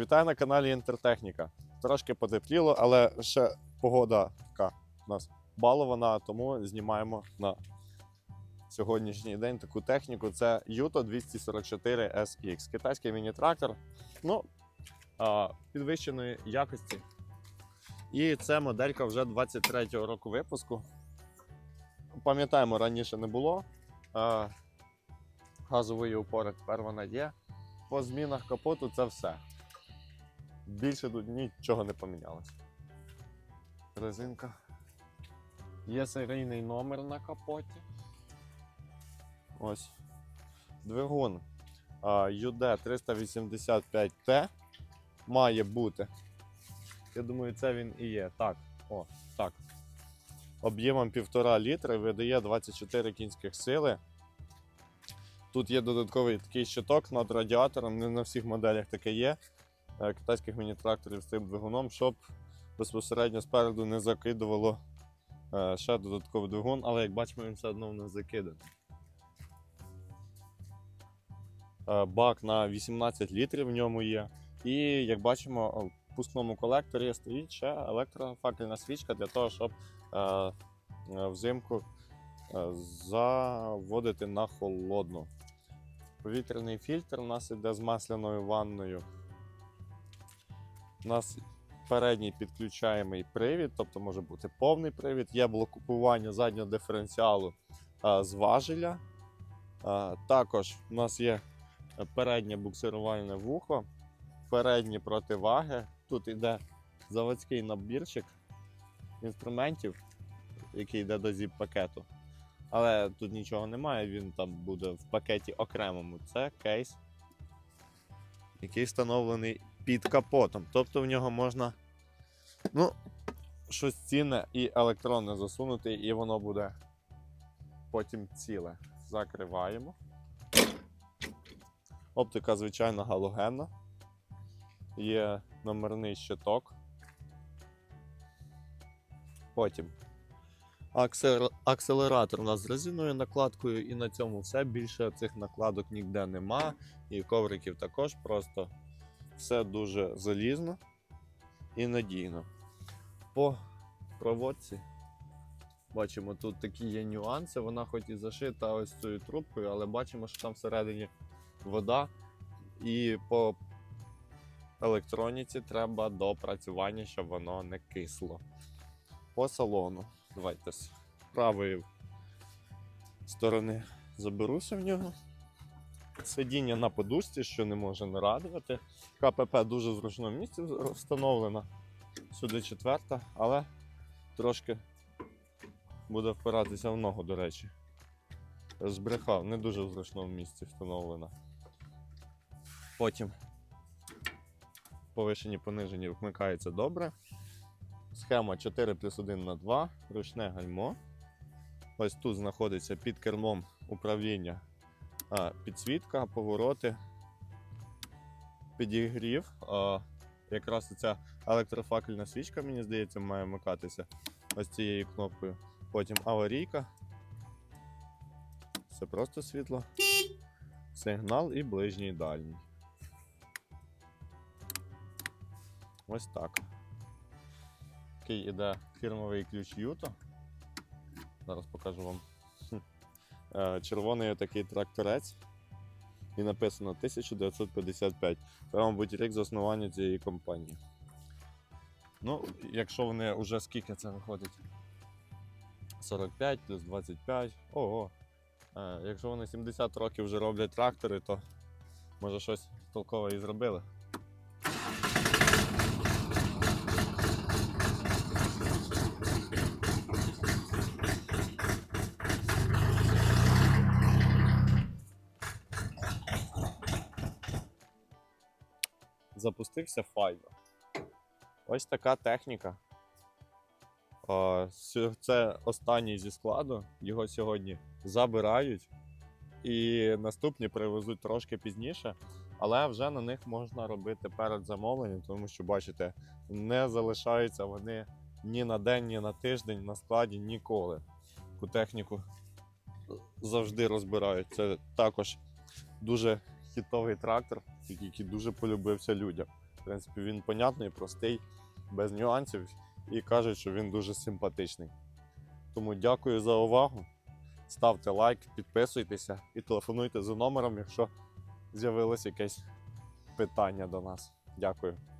Вітаю на каналі Інтертехніка. Трошки потепліло, але ще погода така у нас балована, тому знімаємо на сьогоднішній день таку техніку. Це Yuto 244 SX. Китайський міні-трактор. Ну, підвищеної якості. І це моделька вже 23-го року випуску. Пам'ятаємо, раніше не було. Газової опори тепер вона є. По змінах капоту це все. Більше тут нічого не помінялося. Резинка. Є серійний номер на капоті. Ось. Двигун UD 385T має бути. Я думаю, це він і є. Так, о, так. Об'ємом 1,5 літра видає 24 кінських сили. Тут є додатковий такий щиток над радіатором, не на всіх моделях таке є. Е, Китайських міні-тракторів з цим двигуном, щоб безпосередньо спереду не закидувало е, ще додатковий двигун, але як бачимо, він все одно в нас закиданий. Е, Бак на 18 літрів в ньому є. І як бачимо, в пускному колекторі стоїть ще електрофакельна свічка для того, щоб взимку заводити на холодну. Повітряний фільтр у нас іде з масляною ванною. У нас передній підключаємий привід, тобто може бути повний привід. Є блокування заднього диференціалу а, з важеля. А, також у нас є переднє буксирувальне вухо, передні противаги. Тут йде заводський набірчик інструментів, який йде до зіп-пакету. Але тут нічого немає, він там буде в пакеті окремому. Це кейс, який встановлений під капотом. Тобто в нього можна ну, щось цінне і електронне засунути, і воно буде потім ціле. Закриваємо. Оптика, звичайно, галогенна. Є номерний щиток. Потім аксел- акселератор у нас з резиною накладкою, і на цьому все. Більше цих накладок ніде нема. І ковриків також просто все дуже залізно і надійно. По проводці бачимо, тут такі є нюанси. Вона хоч і зашита ось цією трубкою, але бачимо, що там всередині вода. І по електроніці треба допрацювання, щоб воно не кисло. По салону. Давайте з правої сторони заберуся в нього. Сидіння на подушці, що не може не радувати. КПП дуже зручному місці встановлена. Сюди четверта, але трошки буде впиратися в ногу, до речі. Збрехав, не дуже в зручному місці встановлена. Потім повишені понижені вмикається добре. Схема 4 плюс 1 на 2, ручне гальмо. Ось тут знаходиться під кермом управління підсвітка, повороти, підігрів. Якраз ця електрофакельна свічка, мені здається, має вмикатися ось цією кнопкою. Потім аварійка. Це просто світло. Сигнал і ближній і дальній. Ось так. Такий іде фірмовий ключ Юто. Зараз покажу вам. Е, Червоний такий тракторець. І написано 1955. Це, мабуть, рік заснування цієї компанії. Ну, якщо вони вже скільки це виходить? 45 плюс 25. Ого. Е, якщо вони 70 років вже роблять трактори, то може щось толкове і зробили. Запустився Fiverr. Ось така техніка. Це останній зі складу. Його сьогодні забирають. І наступні привезуть трошки пізніше. Але вже на них можна робити перед замовленням, тому що, бачите, не залишаються вони ні на день, ні на тиждень на складі ніколи. Таку техніку завжди розбирають. Це також дуже хітовий трактор, який дуже полюбився людям. В принципі, він понятний, простий, без нюансів і кажуть, що він дуже симпатичний. Тому дякую за увагу. Ставте лайк, підписуйтеся і телефонуйте за номером, якщо з'явилось якесь питання до нас. Дякую.